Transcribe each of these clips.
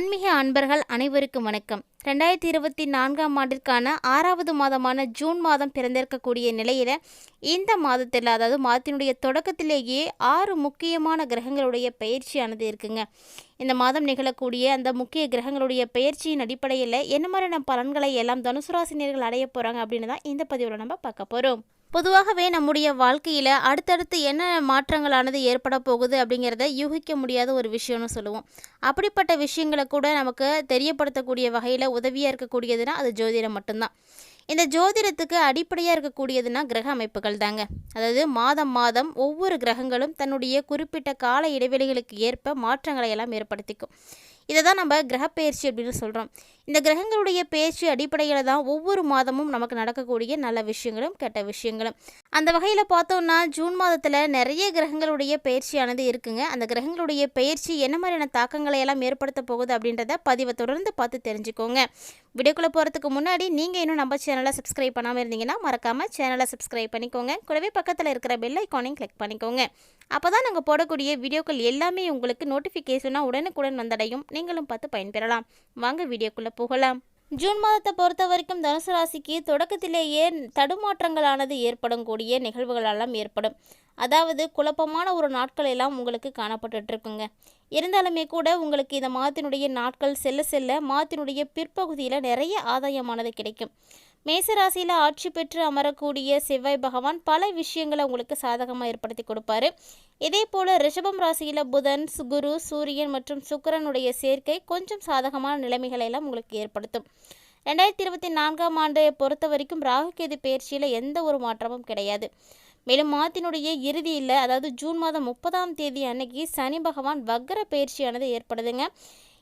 ஆன்மீக அன்பர்கள் அனைவருக்கும் வணக்கம். ரெண்டாயிரத்தி இருபத்தி நான்காம் ஆண்டிற்கான ஆறாவது மாதமான ஜூன் மாதம் பிறந்திருக்கக்கூடிய நிலையில் இந்த மாதத்தில் அதாவது மாதத்தினுடைய தொடக்கத்திலேயே ஆறு முக்கியமான கிரகங்களுடைய பயிற்சியானது இருக்குங்க. இந்த மாதம் நிகழக்கூடிய அந்த முக்கிய கிரகங்களுடைய பயிற்சியின் அடிப்படையில் என்ன மாதிரியான பலன்களை எல்லாம் தனுசுராசினியர்கள் அடைய போகிறாங்க அப்படின்னு தான் இந்த பதிவில் நம்ம பார்க்க போகிறோம் பொதுவாகவே நம்முடைய வாழ்க்கையில் அடுத்தடுத்து என்ன மாற்றங்களானது ஏற்பட போகுது அப்படிங்கிறத யூகிக்க முடியாத ஒரு விஷயம்னு சொல்லுவோம். அப்படிப்பட்ட விஷயங்களை கூட நமக்கு தெரியப்படுத்தக்கூடிய வகையில் உதவியாக இருக்கக்கூடியதுன்னா அது ஜோதிடம் மட்டும்தான். இந்த ஜோதிடத்துக்கு அடிப்படையாக இருக்கக்கூடியதுன்னா கிரக அமைப்புகள் தாங்க. அதாவது மாதம் மாதம் ஒவ்வொரு கிரகங்களும் தன்னுடைய குறிப்பிட்ட கால இடைவெளிகளுக்கு ஏற்ப மாற்றங்களை எல்லாம் ஏற்படுத்திக்கும். இதை தான் நம்ம கிரகப்பெயர்ச்சி அப்படின்னு சொல்கிறோம் இந்த கிரகங்களுடைய பயிற்சி அடிப்படையில் தான் ஒவ்வொரு மாதமும் நமக்கு நடக்கக்கூடிய நல்ல விஷயங்களும் கெட்ட விஷயங்களும். அந்த வகையில் பார்த்தோம்னா ஜூன் மாதத்தில் நிறைய கிரகங்களுடைய பயிற்சியானது இருக்குங்க. அந்த கிரகங்களுடைய பயிற்சி என்ன மாதிரியான தாக்கங்களை எல்லாம் ஏற்படுத்த போகுது அப்படின்றத பதிவை தொடர்ந்து பார்த்து தெரிஞ்சுக்கோங்க. வீடியோக்குள்ளே போகிறதுக்கு முன்னாடி நீங்கள் இன்னும் நம்ம சேனலை சப்ஸ்கிரைப் பண்ணாமல் இருந்தீங்கன்னா மறக்காமல் சேனலை சப்ஸ்கிரைப் பண்ணிக்கோங்க. கூடவே பக்கத்தில் இருக்கிற பெல் ஐக்கானையும் கிளிக் பண்ணிக்கோங்க. அப்போ தான் நாங்கள் போடக்கூடிய வீடியோக்கள் எல்லாமே உங்களுக்கு நோட்டிஃபிகேஷனாக உடனுக்குடன் வந்தடையும். நீங்களும் பார்த்து பயன்பெறலாம். வாங்க வீடியோக்குள்ளே போகலாம். ஜூன் மாதத்தை பொறுத்த வரைக்கும் தனுசு ராசிக்கு தொடக்கத்திலேயே தடுமாற்றங்களானது ஏற்படும் கூடிய நிகழ்வுகளெல்லாம் ஏற்படும். அதாவது குழப்பமான ஒரு நாட்கள் எல்லாம் உங்களுக்கு காணப்பட்டுட்டு இருக்குங்க இருந்தாலுமே கூட உங்களுக்கு இந்த மாதத்தினுடைய நாட்கள் செல்ல செல்ல மாதத்தினுடைய பிற்பகுதியில் நிறைய ஆதாயமானது கிடைக்கும். மேசராசியில் ஆட்சி பெற்று அமரக்கூடிய செவ்வாய் பகவான் பல விஷயங்களை உங்களுக்கு சாதகமாக ஏற்படுத்தி கொடுப்பாரு. இதே போல் ரிஷபம் ராசியில் புதன் குரு சூரியன் மற்றும் சுக்கரனுடைய சேர்க்கை கொஞ்சம் சாதகமான நிலைமைகளை எல்லாம் உங்களுக்கு ஏற்படுத்தும். ரெண்டாயிரத்தி இருபத்தி நான்காம் ஆண்டை பொறுத்த வரைக்கும் ராகுகேது பயிற்சியில் எந்த ஒரு மாற்றமும் கிடையாது. மேலும் மாதத்தினுடைய இறுதியில் அதாவது ஜூன் மாதம் முப்பதாம் தேதி அன்னைக்கு சனி பகவான் வக்ர பயிற்சியானது ஏற்படுதுங்க.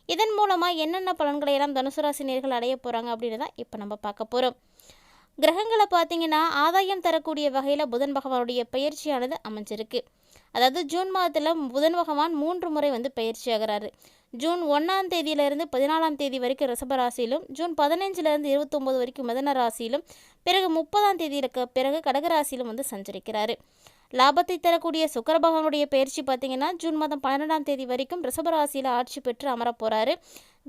இதன் மூலமாக என்னென்ன பலன்களை எல்லாம் தனுசு ராசி நேர்கள் அடைய போகிறாங்க அப்படின்னு தான் இப்போ நம்ம பார்க்க போகிறோம் கிரகங்களை பார்த்தீங்கன்னா ஆதாயம் தரக்கூடிய வகையில் புதன் பகவானுடைய பயிற்சியானது அமைஞ்சிருக்கு. அதாவது ஜூன் மாதத்தில் புதன் பகவான் மூன்று முறை வந்து பயிற்சி ஆகிறாரு. ஜூன் ஒன்றாம் தேதியிலிருந்து பதினாலாம் தேதி வரைக்கும் ரிஷப ராசியிலும் ஜூன் பதினஞ்சுலேருந்து இருபத்தொம்போது வரைக்கும் மிதன ராசியிலும் பிறகு முப்பதாம் தேதியிற்கு பிறகு கடகராசியிலும் வந்து சஞ்சரிக்கிறாரு. லாபத்தை தரக்கூடிய சுக்கர பகவானுடைய பயிற்சி பார்த்தீங்கன்னா ஜூன் மாதம் பன்னெண்டாம் தேதி வரைக்கும் ரிஷபராசியில் ஆட்சி பெற்று அமர போகிறாரு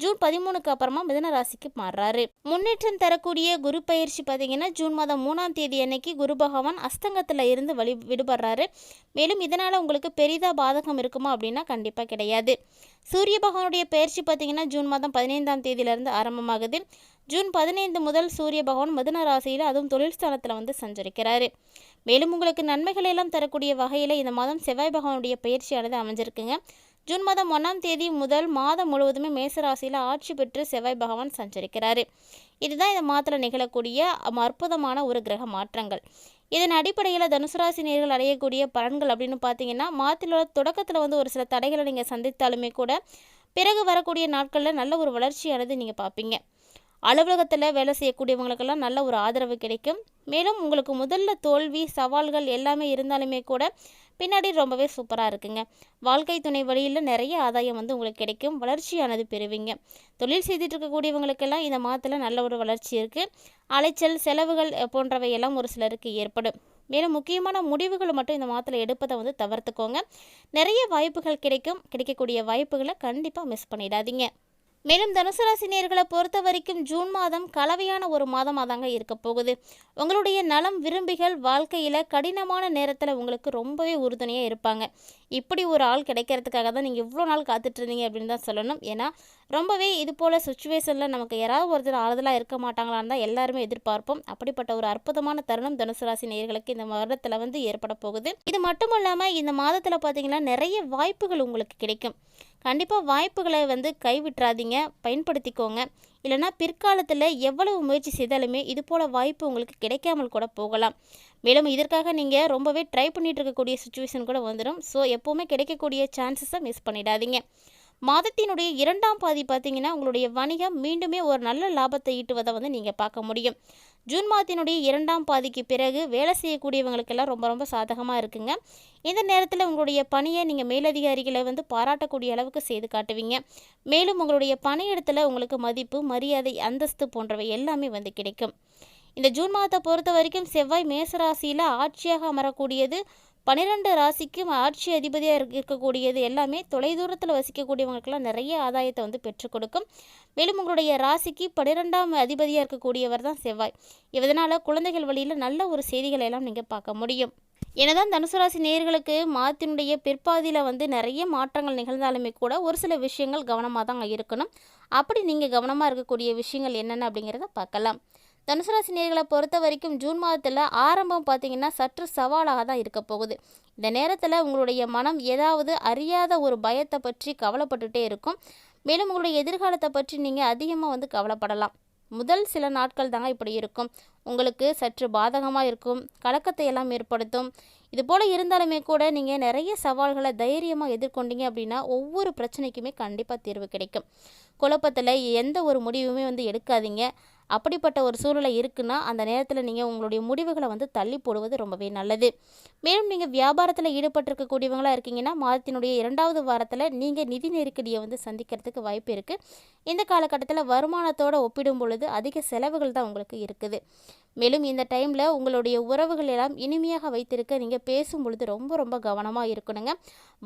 ஜூன் பதிமூணுக்கு அப்புறமா மிதன ராசிக்கு மாறுறாரு. முன்னேற்றம் தரக்கூடிய குரு பயிற்சி பார்த்தீங்கன்னா ஜூன் மாதம் மூணாம் தேதி அன்னைக்கு குரு பகவான் அஸ்தங்கத்தில் இருந்து வழி விடுபடுறாரு. மேலும் இதனால் உங்களுக்கு பெரிதாக பாதகம் இருக்குமா அப்படின்னா கண்டிப்பாக கிடையாது. சூரிய பகவானுடைய பயிற்சி பார்த்தீங்கன்னா ஜூன் மாதம் பதினைந்தாம் தேதியிலிருந்து ஆரம்பமாகுது. ஜூன் பதினைந்து முதல் சூரிய பகவான் மிதன ராசியில் அதுவும் தொழில் ஸ்தானத்தில் வந்து சஞ்சரிக்கிறாரு. மேலும் உங்களுக்கு நன்மைகள் எல்லாம் தரக்கூடிய வகையில் இந்த மாதம் செவ்வாய் பகவானுடைய பயிற்சியானது அமைஞ்சிருக்குங்க. ஜூன் மாதம் ஒன்றாம் தேதி முதல் மாதம் முழுவதுமே மேசராசியில் ஆட்சி பெற்று செவ்வாய் பகவான் சஞ்சரிக்கிறாரு. இதுதான் இந்த மாதத்தில் நிகழக்கூடிய அற்புதமான ஒரு கிரக மாற்றங்கள். இதன் அடிப்படையில் தனுசுராசி நேர்கள் அடையக்கூடிய பலன்கள் அப்படின்னு பார்த்தீங்கன்னா மாதத்திலோட தொடக்கத்தில் வந்து ஒரு சில தடைகளை நீங்கள் சந்தித்தாலுமே கூட பிறகு வரக்கூடிய நாட்களில் நல்ல ஒரு வளர்ச்சியானது நீங்கள் பார்ப்பீங்க அலுவலகத்தில் வேலை செய்யக்கூடியவங்களுக்கெல்லாம் நல்ல ஒரு ஆதரவு கிடைக்கும். மேலும் உங்களுக்கு முதல்ல தோல்வி சவால்கள் எல்லாமே இருந்தாலுமே கூட பின்னாடி ரொம்பவே சூப்பராக இருக்குங்க. வாழ்க்கை துணை வழியில் நிறைய ஆதாயம் வந்து உங்களுக்கு கிடைக்கும். வளர்ச்சியானது பெறுவீங்க. தொழில் செய்துட்டு இருக்கக்கூடியவங்களுக்கெல்லாம் இந்த மாதத்தில் நல்ல ஒரு வளர்ச்சி இருக்குது அலைச்சல் செலவுகள் போன்றவை எல்லாம் ஒரு சிலருக்கு ஏற்படும். மேலும் முக்கியமான முடிவுகள் மட்டும் இந்த மாதத்தில் எடுப்பதை வந்து தவிர்த்துக்கோங்க. நிறைய வாய்ப்புகள் கிடைக்கும். கிடைக்கக்கூடிய வாய்ப்புகளை கண்டிப்பாக மிஸ் பண்ணிடாதீங்க. மேலும் தனுசு ராசினியர்களை பொறுத்த வரைக்கும் ஜூன் மாதம் கலவையான ஒரு மாதமாக தாங்க இருக்க போகுது. உங்களுடைய நலம் விரும்பிகள் வாழ்க்கையில் கடினமான நேரத்தில் உங்களுக்கு ரொம்பவே உறுதுணையாக இருப்பாங்க. இப்படி ஒரு ஆள் கிடைக்கிறதுக்காக தான் நீங்கள் இவ்வளோ நாள் காத்துட்ருந்தீங்க அப்படின்னு தான் சொல்லணும். ஏன்னா ரொம்பவே இது போல் சுச்சுவேஷனில் நமக்கு யாராவது ஒருத்தர் ஆறுதலாக இருக்க மாட்டாங்களான்னு தான் எல்லாருமே எதிர்பார்ப்போம். அப்படிப்பட்ட ஒரு அற்புதமான தருணம் தனுசு ராசி நேர்களுக்கு இந்த வருடத்தில் வந்து ஏற்பட போகுது. இது மட்டும் இல்லாமல் இந்த மாதத்தில் பார்த்தீங்கன்னா நிறைய வாய்ப்புகள் உங்களுக்கு கிடைக்கும். கண்டிப்பாக வாய்ப்புகளை வந்து கைவிட்டுறாதீங்க. பயன்படுத்திக்கோங்க. இல்லைனா பிற்காலத்தில் எவ்வளவு முயற்சி செய்தாலுமே இது போல் வாய்ப்பு உங்களுக்கு கிடைக்காமல் கூட போகலாம். மேலும் இதற்காக நீங்கள் ரொம்பவே ட்ரை பண்ணிகிட்டு இருக்கக்கூடிய சுச்சுவேஷன் கூட வந்துடும் ஸோ எப்போவுமே கிடைக்கக்கூடிய சான்சஸை மிஸ் பண்ணிடாதீங்க. மாதத்தினுடைய இரண்டாம் பாதி பார்த்தீங்கன்னா உங்களுடைய வணிகம் மீண்டுமே ஒரு நல்ல லாபத்தை ஈட்டுவதை வந்து நீங்கள் பார்க்க முடியும். ஜூன் மாதத்தினுடைய இரண்டாம் பாதிக்கு பிறகு வேலை செய்யக்கூடியவங்களுக்கெல்லாம் ரொம்ப ரொம்ப சாதகமாக இருக்குங்க. இந்த நேரத்தில் உங்களுடைய பணியை நீங்கள் மேலதிகாரிகளை வந்து பாராட்டக்கூடிய அளவுக்கு செய்து காட்டுவீங்க. மேலும் உங்களுடைய பணியிடத்தில் உங்களுக்கு மதிப்பு மரியாதை அந்தஸ்து போன்றவை எல்லாமே வந்து கிடைக்கும். இந்த ஜூன் மாதத்தை பொறுத்த வரைக்கும் செவ்வாய் மேசராசியில் ஆட்சியாக அமரக்கூடியது பன்னிரெண்டு ராசிக்கும் ஆட்சி அதிபதியாக இருக்கக்கூடியது எல்லாமே தொலைதூரத்தில் வசிக்கக்கூடியவங்களுக்கெல்லாம் நிறைய ஆதாயத்தை வந்து பெற்றுக் கொடுக்கும். மேலும் உங்களுடைய ராசிக்கு பன்னிரெண்டாம் அதிபதியாக இருக்கக்கூடியவர் தான் செவ்வாய். இதனால் குழந்தைகள் வழியில் நல்ல ஒரு செய்திகளை எல்லாம் நீங்கள் பார்க்க முடியும். என்னதான் தனுசு ராசி நேயர்களுக்கு மாதத்தினுடைய பிற்பாதியில் வந்து நிறைய மாற்றங்கள் நிகழ்ந்தாலுமே கூட ஒரு சில விஷயங்கள் கவனமாக தான் இருக்கணும். அப்படி நீங்கள் கவனமாக இருக்கக்கூடிய விஷயங்கள் என்னென்ன அப்படிங்கிறத பார்க்கலாம். தனுசு ராசி நேர்களை பொறுத்த வரைக்கும் ஜூன் மாதத்தில் ஆரம்பம் பார்த்தீங்கன்னா சற்று சவாலாக தான் இருக்க போகுது. இந்த நேரத்தில் உங்களுடைய மனம் ஏதாவது அறியாத ஒரு பயத்தை பற்றி கவலைப்பட்டுட்டே இருக்கும். மேலும் உங்களுடைய எதிர்காலத்தை பற்றி நீங்கள் அதிகமாக வந்து கவலைப்படலாம். முதல் சில நாட்கள் தாங்க இப்படி இருக்கும். உங்களுக்கு சற்று பாதகமாக இருக்கும். கலக்கத்தை எல்லாம் ஏற்படுத்தும். இது போல் இருந்தாலுமே கூட நீங்கள் நிறைய சவால்களை தைரியமாக எதிர்கொண்டீங்க அப்படின்னா ஒவ்வொரு பிரச்சனைக்குமே கண்டிப்பாக தீர்வு கிடைக்கும். குழப்பத்தில் எந்த ஒரு முடிவுமே வந்து எடுக்காதீங்க. அப்படிப்பட்ட ஒரு சூழ்நிலை இருக்குன்னா அந்த நேரத்தில் நீங்கள் உங்களுடைய முடிவுகளை வந்து தள்ளி போடுவது ரொம்பவே நல்லது. மேலும் நீங்கள் வியாபாரத்தில் ஈடுபட்டிருக்கக்கூடியவங்களாக இருக்கீங்கன்னா மாதத்தினுடைய இரண்டாவது வாரத்தில் நீங்கள் நிதி நெருக்கடியை வந்து சந்திக்கிறதுக்கு வாய்ப்பு இருக்குது இந்த காலகட்டத்தில் வருமானத்தோடு ஒப்பிடும் பொழுது அதிக செலவுகள் தான் உங்களுக்கு இருக்குது. மேலும் இந்த டைமில் உங்களுடைய உறவுகள் எல்லாம் இனிமையாக வைத்திருக்க நீங்கள் பேசும் பொழுது ரொம்ப ரொம்ப கவனமாக இருக்கணுங்க.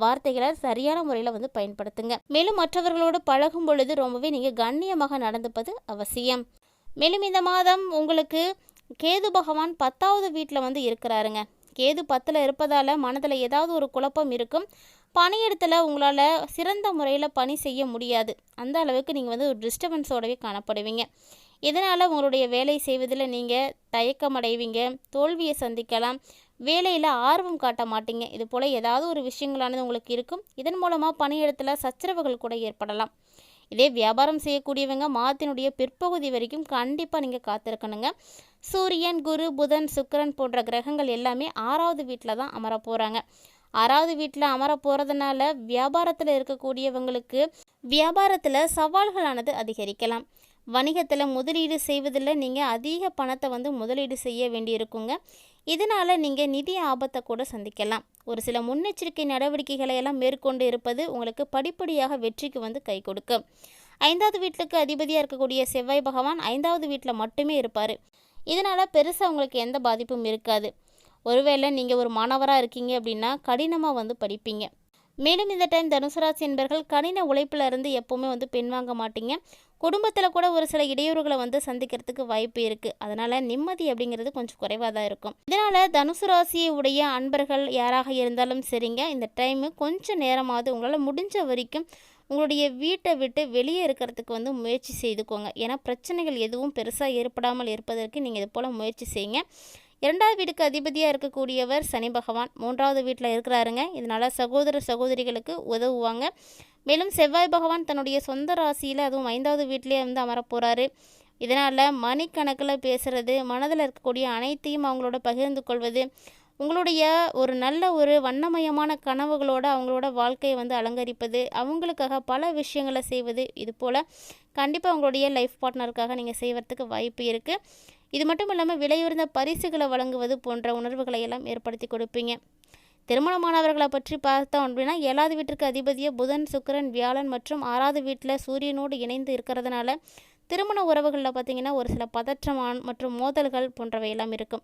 வார்த்தைகளை சரியான முறையில் வந்து பயன்படுத்துங்க. மேலும் மற்றவர்களோடு பழகும் பொழுது ரொம்பவே நீங்கள் கண்ணியமாக நடந்துப்பது அவசியம். மேலும் இந்த மாதம் உங்களுக்கு கேது பகவான் பத்தாவது வீட்டில் வந்து இருக்கிறாருங்க. கேது பத்தில் இருப்பதால் மனதில் ஏதாவது ஒரு குழப்பம் இருக்கும். பணியிடத்தில் உங்களால் சிறந்த முறையில் பணி செய்ய முடியாது. அந்த அளவுக்கு நீங்கள் வந்து ஒரு டிஸ்டர்பன்ஸோடவே காணப்படுவீங்க. இதனால் உங்களுடைய வேலை செய்வதில் நீங்கள் தயக்கம் அடைவீங்க தோல்வியை சந்திக்கலாம். வேலையில் ஆர்வம் காட்ட மாட்டீங்க. இது போல் ஏதாவது ஒரு விஷயங்களானது உங்களுக்கு இருக்கும். இதன் மூலமாக பணியிடத்தில் சச்சரவுகள் கூட ஏற்படலாம். இதே வியாபாரம் செய்யக்கூடியவங்க மாதத்தினுடைய பிற்பகுதி வரைக்கும் கண்டிப்பாக நீங்கள் காத்திருக்கணுங்க. சூரியன் குரு புதன் சுக்கரன் போன்ற கிரகங்கள் எல்லாமே ஆறாவது வீட்டில் தான் அமர போகிறாங்க ஆறாவது வீட்டில் அமர போகிறதுனால வியாபாரத்தில் இருக்கக்கூடியவங்களுக்கு வியாபாரத்தில் சவால்களானது அதிகரிக்கலாம். வணிகத்தில் முதலீடு செய்வதில் நீங்கள் அதிக பணத்தை வந்து முதலீடு செய்ய வேண்டியிருக்குங்க. இதனால் நீங்கள் நிதி ஆபத்தை கூட சந்திக்கலாம். ஒரு சில முன்னெச்சரிக்கை நடவடிக்கைகளை எல்லாம் மேற்கொண்டு இருப்பது உங்களுக்கு படிப்படியாக வெற்றிக்கு வந்து கை கொடுக்கும். ஐந்தாவது வீட்டுக்கு அதிபதியாக இருக்கக்கூடிய செவ்வாய் பகவான் ஐந்தாவது வீட்டில் மட்டுமே இருப்பார். இதனால் பெருசாக உங்களுக்கு எந்த பாதிப்பும் இருக்காது. ஒருவேளை நீங்கள் ஒரு மாணவராக இருக்கீங்க அப்படின்னா கடினமாக வந்து படிப்பீங்க. மேலும் இந்த டைம் தனுசராசி என்பர்கள் கடின உழைப்பில் இருந்து எப்போவுமே வந்து பின்வாங்க மாட்டீங்க. குடும்பத்தில் கூட ஒரு சில இடையூறுகளை வந்து சந்திக்கிறதுக்கு வாய்ப்பு இருக்குது அதனால் நிம்மதி அப்படிங்கிறது கொஞ்சம் குறைவாக தான் இருக்கும். இதனால் தனுசு ராசியை உடைய அன்பர்கள் யாராக இருந்தாலும் சரிங்க. இந்த டைமு கொஞ்சம் நேரமாவது உங்களால் முடிஞ்ச வரைக்கும் உங்களுடைய வீட்டை விட்டு வெளியே இருக்கிறதுக்கு வந்து முயற்சி செய்துக்கோங்க. ஏன்னா பிரச்சனைகள் எதுவும் பெருசாக ஏற்படாமல் இருப்பதற்கு நீங்கள் இது போல் முயற்சி செய்யுங்க. இரண்டாவது வீட்டுக்கு அதிபதியாக இருக்கக்கூடியவர் சனி பகவான் மூன்றாவது வீட்டில் இருக்கிறாருங்க. இதனால் சகோதர சகோதரிகளுக்கு உதவுவாங்க. மேலும் செவ்வாய் பகவான் தன்னுடைய சொந்த ராசியில் அதுவும் ஐந்தாவது வீட்டிலே வந்து அமரப்போகிறாரு இதனால் மணிக்கணக்கில் பேசுகிறது மனதில் இருக்கக்கூடிய அனைத்தையும் அவங்களோட பகிர்ந்து கொள்வது உங்களுடைய ஒரு நல்ல ஒரு வண்ணமயமான கனவுகளோடு அவங்களோட வாழ்க்கையை வந்து அலங்கரிப்பது அவங்களுக்காக பல விஷயங்களை செய்வது இது போல் கண்டிப்பாக உங்களுடைய லைஃப் பார்ட்னருக்காக நீங்கள் செய்வதுக்கு வாய்ப்பு இருக்குது இது மட்டும் இல்லாமல் விலையுறந்த பரிசுகளை வழங்குவது போன்ற உணர்வுகளை எல்லாம் ஏற்படுத்தி கொடுப்பீங்க. திருமணமானவர்களை பற்றி பார்த்தோம் அப்படின்னா ஏழாவது வீட்டிற்கு அதிபதியை புதன் சுக்கரன் வியாழன் மற்றும் ஆறாவது வீட்டில் சூரியனோடு இணைந்து இருக்கிறதுனால திருமண உறவுகளில் பார்த்திங்கன்னா ஒரு சில பதற்றமான மற்றும் மோதல்கள் போன்றவை எல்லாம் இருக்கும்.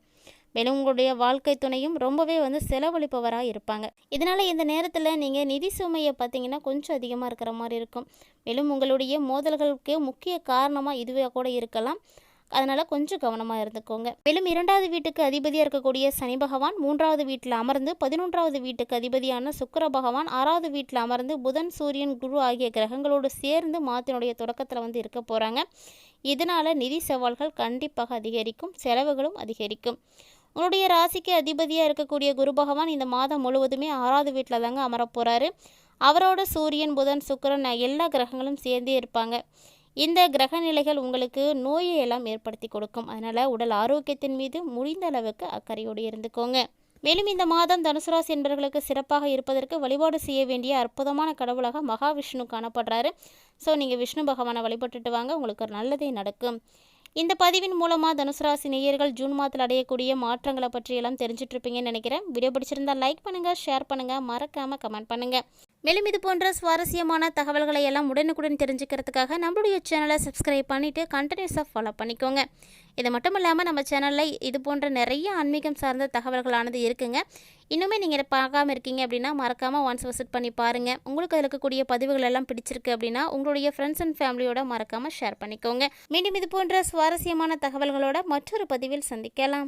மேலும் உங்களுடைய வாழ்க்கை துணையும் ரொம்பவே வந்து செலவழிப்பவராக இருப்பாங்க. இதனால் இந்த நேரத்தில் நீங்கள் நிதி சுமையை பார்த்தீங்கன்னா கொஞ்சம் அதிகமாக இருக்கிற மாதிரி இருக்கும். மேலும் உங்களுடைய மோதல்களுக்கு முக்கிய காரணமாக இதுவே கூட இருக்கலாம். அதனால் கொஞ்சம் கவனமாக இருந்துக்கோங்க. மேலும் இரண்டாவது வீட்டுக்கு அதிபதியாக இருக்கக்கூடிய சனி பகவான் மூன்றாவது வீட்டில் அமர்ந்து பதினொன்றாவது வீட்டுக்கு அதிபதியான சுக்கர பகவான் ஆறாவது வீட்டில் அமர்ந்து புதன் சூரியன் குரு ஆகிய கிரகங்களோடு சேர்ந்து மாத்தினுடைய தொடக்கத்தில் வந்து இருக்க போகிறாங்க இதனால் நிதி சவால்கள் கண்டிப்பாக அதிகரிக்கும் செலவுகளும் அதிகரிக்கும். உங்களுடைய ராசிக்கு அதிபதியாக இருக்கக்கூடிய குரு பகவான் இந்த மாதம் முழுவதுமே ஆறாவது வீட்டில் தாங்க அமரப்போகிறாரு அவரோட சூரியன் புதன் சுக்கரன் எல்லா கிரகங்களும் சேர்ந்தே இருப்பாங்க. இந்த கிரக நிலைகள் உங்களுக்கு நோயை எல்லாம் ஏற்படுத்தி கொடுக்கும். அதனால் உடல் ஆரோக்கியத்தின் மீது முடிந்த அளவுக்கு அக்கறையோடு இருந்துக்கோங்க. மேலும் இந்த மாதம் தனுசு ராசி என்பவர்களுக்கு சிறப்பாக இருப்பதற்கு வழிபாடு செய்ய வேண்டிய அற்புதமான கடவுளாக மகாவிஷ்ணு காணப்படுறாரு. ஸோ நீங்கள் விஷ்ணு பகவானை வழிபட்டுட்டு வாங்க உங்களுக்கு ஒரு நல்லதே நடக்கும். இந்த பதிவின் மூலமாக தனுசு ராசி நேயர்கள் ஜூன் மாதத்தில் அடையக்கூடிய மாற்றங்களை பற்றியெல்லாம் தெரிஞ்சிட்ருப்பீங்கன்னு நினைக்கிறேன். வீடியோ பிடிச்சிருந்தா லைக் பண்ணுங்கள் ஷேர் பண்ணுங்கள் மறக்காமல் கமெண்ட் பண்ணுங்கள் மேலும் இது போன்ற சுவாரஸ்யமான தகவல்களை எல்லாம் உடனுக்குடன் தெரிஞ்சுக்கிறதுக்காக நம்மளுடைய சேனலை சப்ஸ்கிரைப் பண்ணிவிட்டு கண்டினியூஸாக ஃபாலோ பண்ணிக்கோங்க. இது மட்டும் இல்லாமல் நம்ம சேனலில் இது போன்ற நிறைய ஆன்மீகம் சார்ந்த தகவல்களானது இருக்குங்க. இன்னுமே நீங்கள் இதை பார்க்காம இருக்கீங்க அப்படின்னா மறக்காமல் ஒன்ஸ் விசிட் பண்ணி பாருங்கள் உங்களுக்கு அதில் இருக்கக்கூடிய பதிவுகள் எல்லாம் பிடிச்சிருக்கு அப்படின்னா உங்களுடைய ஃப்ரெண்ட்ஸ் அண்ட் ஃபேமிலியோட மறக்காமல் ஷேர் பண்ணிக்கோங்க. மீண்டும் இது போன்ற சுவாரஸ்யமான தகவல்களோட மற்றொரு பதிவில் சந்திக்கலாம்.